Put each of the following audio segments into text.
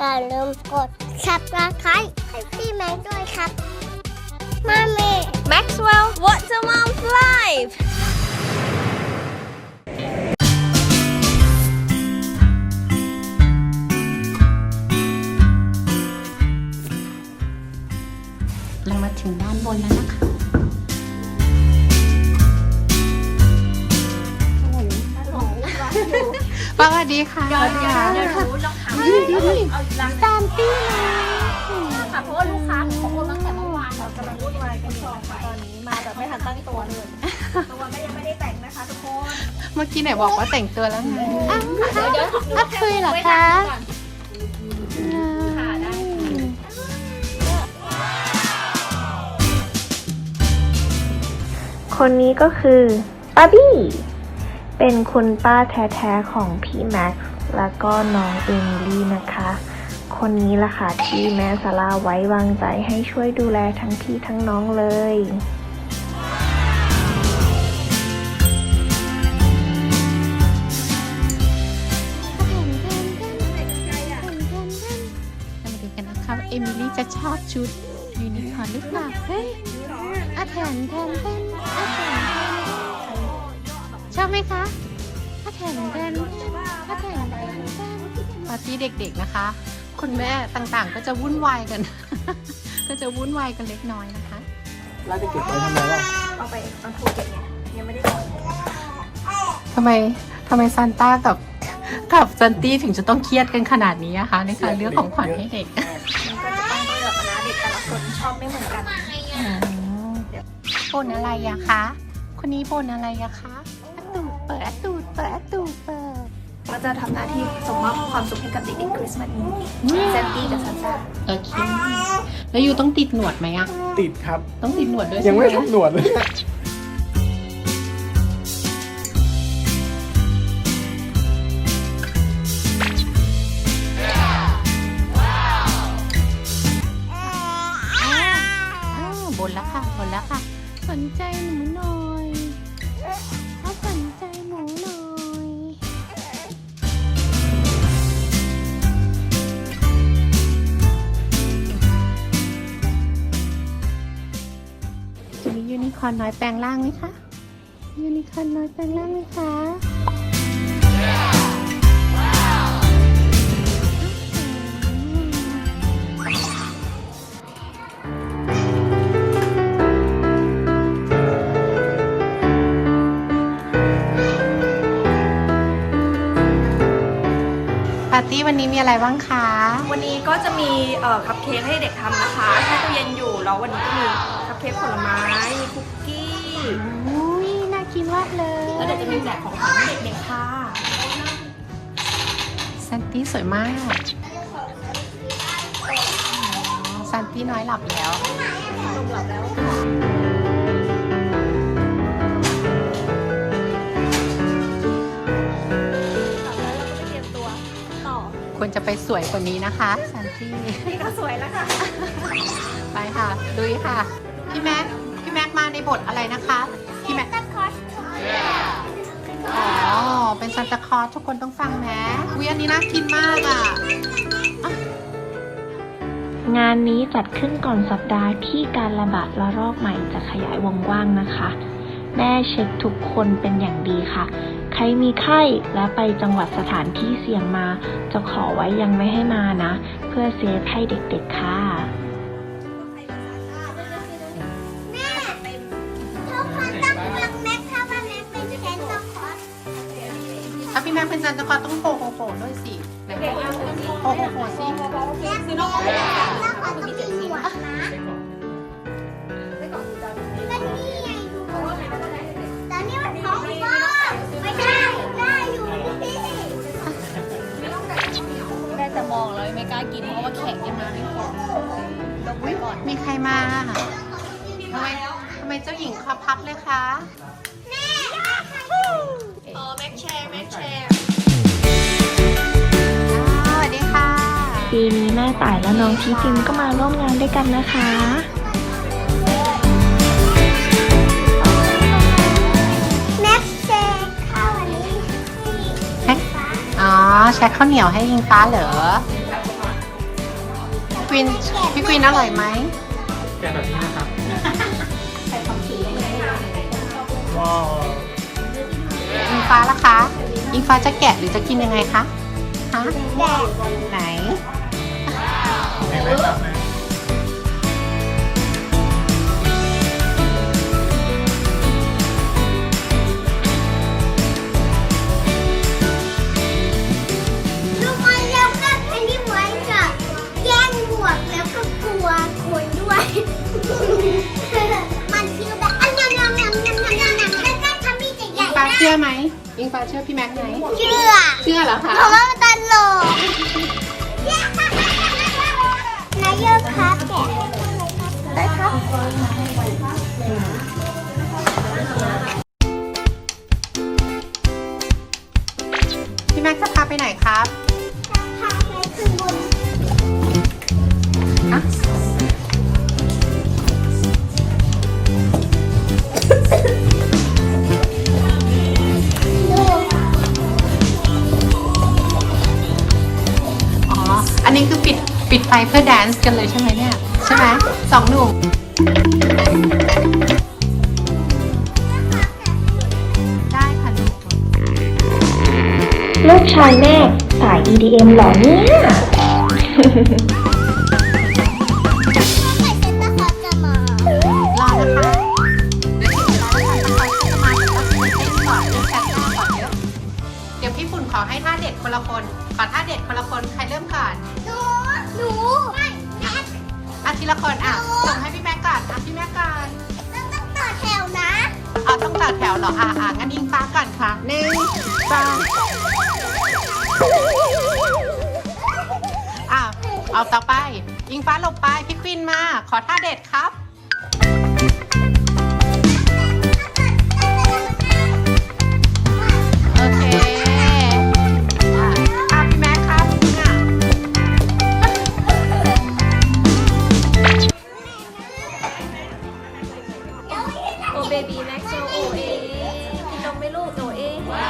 อย่าลืมกดซับสไครต์ให้พี่แม็กด้วยครับมาเม Maxwell What's a Mom's Life เรามาถึงด้านบนแล้วนะคะสวัสดีค่ะสวัสดีค่ะ เดี๋ยวรู้ลอง ถามเอาตามตี้นะค่ะเพราะว่าลูกค้าของคนตั้งแต่เมื่อวานเรากำลังวุ่นวายกันอยู่ค่ะตอนนี้มาแบบไม่ทันตั้งตัวเลยตัวก็ยังไม่ได้แต่งนะคะทุกคนเมื่อกี้ไหนบอกว่าแต่งตัวแล้วไงเดี๋ยวเดี๋ยวพักคุยเหรอคะค่ะได้คนนี้ก็คือป้าบี้ เป็นคุณป้าแท้ๆของพี่แม็กซ์ แล้วก็น้องเอมิลี่นะคะ คนนี้ล่ะค่ะที่แม่ซาร่าไว้วางใจให้ช่วยดูแลทั้งพี่ทั้งน้องเลยเรามาดูกันนะคะเอมิลี่จะชอบชุดยูนิคอร์นหรือเปล่าเฮ้ยอาแทนแทนแทนอาแทนชอบไหมคะอาแทนแทน อาแทนแทนแทนปาร์ตี้เด็กๆนะคะ คุณแม่ต่างๆก็จะวุ่นวายกัน ก็จะวุ่นวายกันเล็กน้อยนะคะแล้วจะเก็บไว้ทำไมวะเอาไปตอนโทรเก็บไงยังไม่ได้ถอดทำไมทำไมซานต้ากับกับซันตี้ถึงจะต้องเครียดกันขนาดนี้อะคะ ในการเลือกของขวัญให้เด็กมันก็จะต้องเลือกนะเด็กแต่ละคนชอบไม่เหมือนกันบนอะไรอะคะ คนนี้บนอะไรอะคะอะตูดเปิดอะตูดเปิดอะตูดเปิด ก็จะทำหน้าที่ส่งมอบความสุขให้กับเด็กๆคริสต์มาสนี้แซนตี้กับซันต้าโอเค แล้วยูต้องติดหนวดไหมอะติดครับ ต้องติดหนวดด้วยยังไม่ใช่ห ทำหนวดเลย จะมียูนิคอร์นน้อยแปลงร่างไหมคะ ยูนิคอร์นน้อยแปลงร่างไหมคะปาร์ตี้วันนี้มีอะไรบ้างคะ วันนี้ก็จะมีเอ่อคัพเค้กให้เด็กทำนะคะแช่ตู้เย็นอยู่แล้ววันนี้ก็มีคัพ เค้กผลไม้มีคุกกี้อุ้ยน่ากินมากเลยแล้วเดี๋ยวจะมีแจกของขวัญให้เด็กๆค่ะซันตี้สวยมากซันตี้น้อยหลับแล้วลงหลับแล้วเตรียมตัวต่อควรจะไปสวยกว่านี้นะคะซันตี้นี่ก็สวยแล้วค่ะ ไปค่ะดุยค่ะ พี่แม็กพี่แม็กมาในบทอะไรนะคะพี่แม็กอ๋อเป็นซันตาคลอสทุกคนต้องฟังแม้วิอันนี้น่ากินมากอะ งานนี้จัดขึ้นก่อนสัปดาห์ที่การระบาดระลอกใหม่จะขยายวงกว้างนะคะ แม่เช็คทุกคนเป็นอย่างดีค่ะ ใครมีไข้และไปจังหวัดสถานที่เสี่ยงมา จะขอไว้ยังไม่ให้มานะ เพื่อเซฟให้เด็กๆค่ะ เป็นซันตาคลอสต้องโผล่โผล่โผล่ด้วยสิไหนโผล่โผล่โผล่สิแม็กเป็นต้องคอสต้องมีหนวดนะก็นี่ไงดูแต่นี่มันท้องฟ้าไม่ได้ได้อยู่ที่แม่จะมองแล้วไม่กล้ากินเพราะว่าแข็งยังมาไม่ครบลงไว้ก่อนมีใครมาทำไมทำไมเจ้าหญิงคอพับเลยคะอ๋อแม็กแชร์แม็กแชร์ ปีนี้แม่ต่ายและน้องทีจิมก็มาร่วมงานด้วยกันนะคะแม็กเซข้าวอันนี้อ๋อใช้ข้าวเหนียวให้ยิงฟ้าเหรอควินพี่ควินอร่อยไหมแกะแบบนี้นะครับว้าวอิงฟ้าล่ะคะอิงฟ้าจะแกะหรือจะกินยังไงคะฮะไหน ไม่ได้ครับแม่ทุกคนแล้วก็อันนี้เหมือนกับแย่งบวกแล้วก็กลัวคนด้วย มันคือแบบอันยำยำยำยำยำยำยำแล้วก็ทำมีแต่ใหอิญ่งฟ้าเชื่อไหมอิงฟ้าเชื่อพี่แม็กซ์ไหมเชื่อ เชื่อเหรอคะ เพราะว่ามันตลก พี่แม็กซ์จะพาไปไหนครับพาไปขึ้นบนอะอ๋อ อันนี้คือปิดปิดไฟเพื่อแดนซ์กันเลยใช่ไหมเนี่ย ใช่ไหมสองหนุ่มได้ค่ะลูกลูกชายแม่สาย EDM เหรอเนี่ยใส่เซ็นเตอร์คอร์สจะมารอนะคะเดี๋ยวถึงเวลาแล้วค่ะจะมาแต่ว่าจะเต้นก่อนเริ่มจากหน้าก่อนเดี๋ยวเดี๋ยวพี่ฝุ่นขอให้ท่าเด็ดคนละคนขอท่าเด็ดคนละคนใครเริ่มก่อน หนู หนู ไม่แม่อะที ละคนอะส่งให้พี่แม็กก่อนอะพี่แม็กก่อนต้องต้องต่อแถวนะอะต้องต่อแถวเหรออะอะงั้นอิงฟ้าก่อนค่ะหนึ่งสองอะเอาต่อไปอิงฟ้าหลบไปพี่ควินมา ขอท่าเด็ดครับ เบบีแม็กโซโอเอพี่นมไม่ลูกโนเอ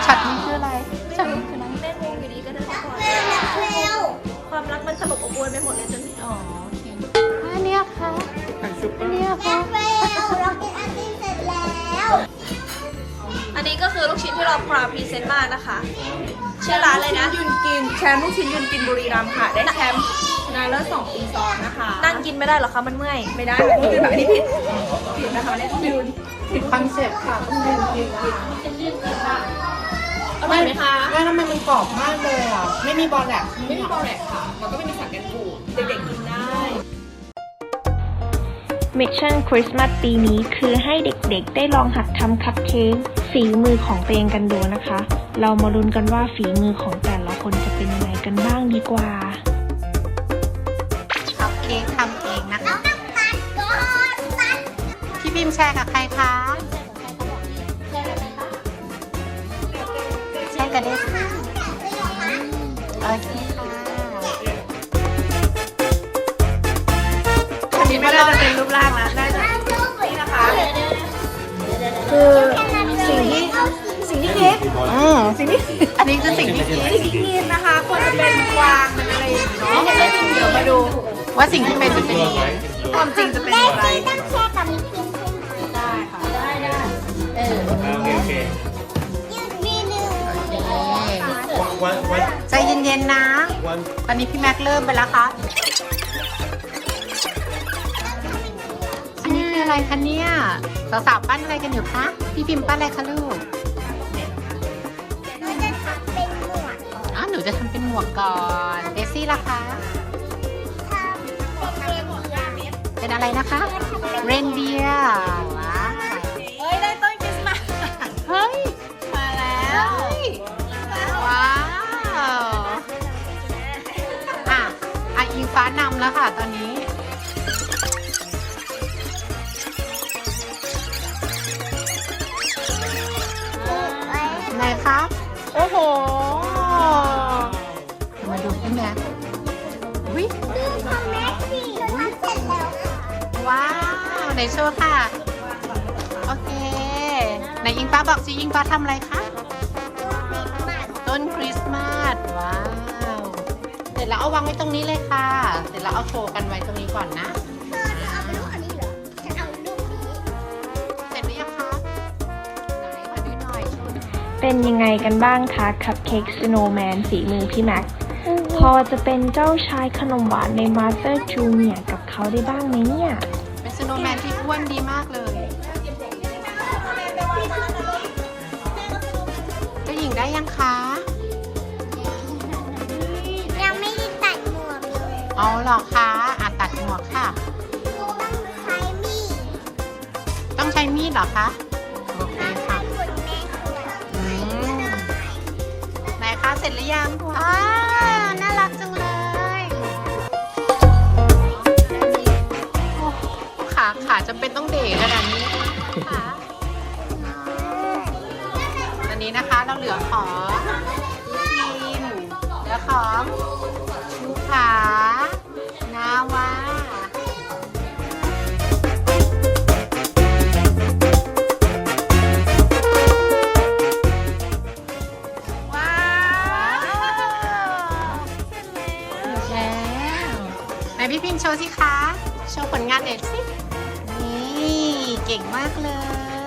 ช็อตนี้คืออะไรช็อตนี้คืออะไรเล่นวงอยู่ดีก็เดินมาก่อนเร็วความรักมันตลบอบอวนไปหมดเลยจนอ๋อโอเคอันเนี้ยค่ะอันเนี้ยเร็ค่ะวเร็วเรากินไอติมเสร็จแล้วอันนี้ก็คือลูกชิ้นที่เราพราพรีเซนต์มากนะคะชื่อร้านอะไรนะ ยืนกินแชมป์ลูกชิ้นยืนกินบุรีรัมย์ค่ะ ได้แชมป์ชนะเลิศสองปีซ้อนนะคะ นั่งกินไม่ได้หรอคะมันเมื่อย ไม่ได้ค่ะต้องยืนแบบอันนี้ผิดผิดนะคะเนี่ยต้องยืน ผิดคอนเซ็ปต์ค่ะต้องยืนกินกินอร่อยไหมคะแล้วทำไมมันกรอบมากเลยอะ ไม่มีบอลแลกไม่มีบอลแลกค่ะ แล้วก็ไม่มีสารกันบูดเด็กๆกินได้มิชชั่นคริสต์มาสปีนี้คือให้เด็กๆ ได้ลองหัดทำคัพเค้กฝีมือของตัวเองกันดูนะคะ เรามาลุ้นกันว่าฝีมือของแต่ละคนจะเป็นยังไงกันบ้างดีกว่าเอา มพ์แชร์กับใครคะแชร์กับเดซค่ะโอเคค่ะอันนี้ไม่ได้จะเป็นรูปร่างนะได้จะนี่นะคะ คือสิ่งที่สิ่งที่คิดอืมอันนี้คือสิ่งที่คิดนี่นะคะควรจะเป็นกวางเป็นอะไรอย่างเงี้เนาะเดี๋ยวมาดู ว่าสิ่งที่เป็นจะเป็นยังไงความจริงจะเป็นได้อย่างไรซีต้องแชร์กับมิคิน โอเคโอเคยืดวีหนึ่งวันวันใจเย็นๆนะ วันตอนนี้พี่แม็กเริ่มไปแล้วครับอันนี้คืออะไรคะเนี่ยสาวๆปั้นอะไรกันอยู่คะ พี่พิมพ์ปั้นอะไรคะลูกเราจะทำเป็นหมวดอ๋อ หนูจะทำเป็นหมวกก่อนเดซี่ล่ะคะทำเป็นเรียนเรียนเป็นอะไรนะคะ เรนเดียร์ ฟ้านำแล้วค่ะตอนนี้ไว้ไหนครับ โอ้โห มาดูพี่แม็กวิดูของแม็กซี่เราทำเสร็จแล้ว ว้าวไหนโชว์ค่ะ โอเคไหนอิงฟ้าบอกสิอิงฟ้าทำอะไรคะ ต้นคริสต์มาส ว้าวเสร็จแล้วเอาวางไว้ตรงนี้เลยค่ะ เสร็จแล้วเอาโชว์กันไว้ตรงนี้ก่อนนะ เธอเธอเอาไปลูกอันนี้เหรอ ฉันเอาลูกนี้ เสร็จหรือยังคะไหนขอดูหน่อยชุดเป็นยังไงกันบ้างคะคัพเค้กสโนว์แมนฝีมือพี่แม็กซ์พอจะเป็นเจ้าชายขนมหวานในมาสเตอร์จูเนียกับเขาได้บ้างไหมเนี่ย เป็นสโนว์แมนที่อ้วนดีมากเลย เจ้าหญิงได้ยังคะ เลยเอาหรอคะอะตัดหมวกค่ะต้องใช้มีดต้องใช้มีดเหรอคะ โอเคค่ะ ขุดแม่ขุดอืมไหนคะเสร็จหรือยังอ้าวน่ารักจังเลย โอ้ขาขาจำเป็นต้องเดะขนาดนี้นะคะอันนี้นะคะเราเหลือของ ทีมเหลือของ เลย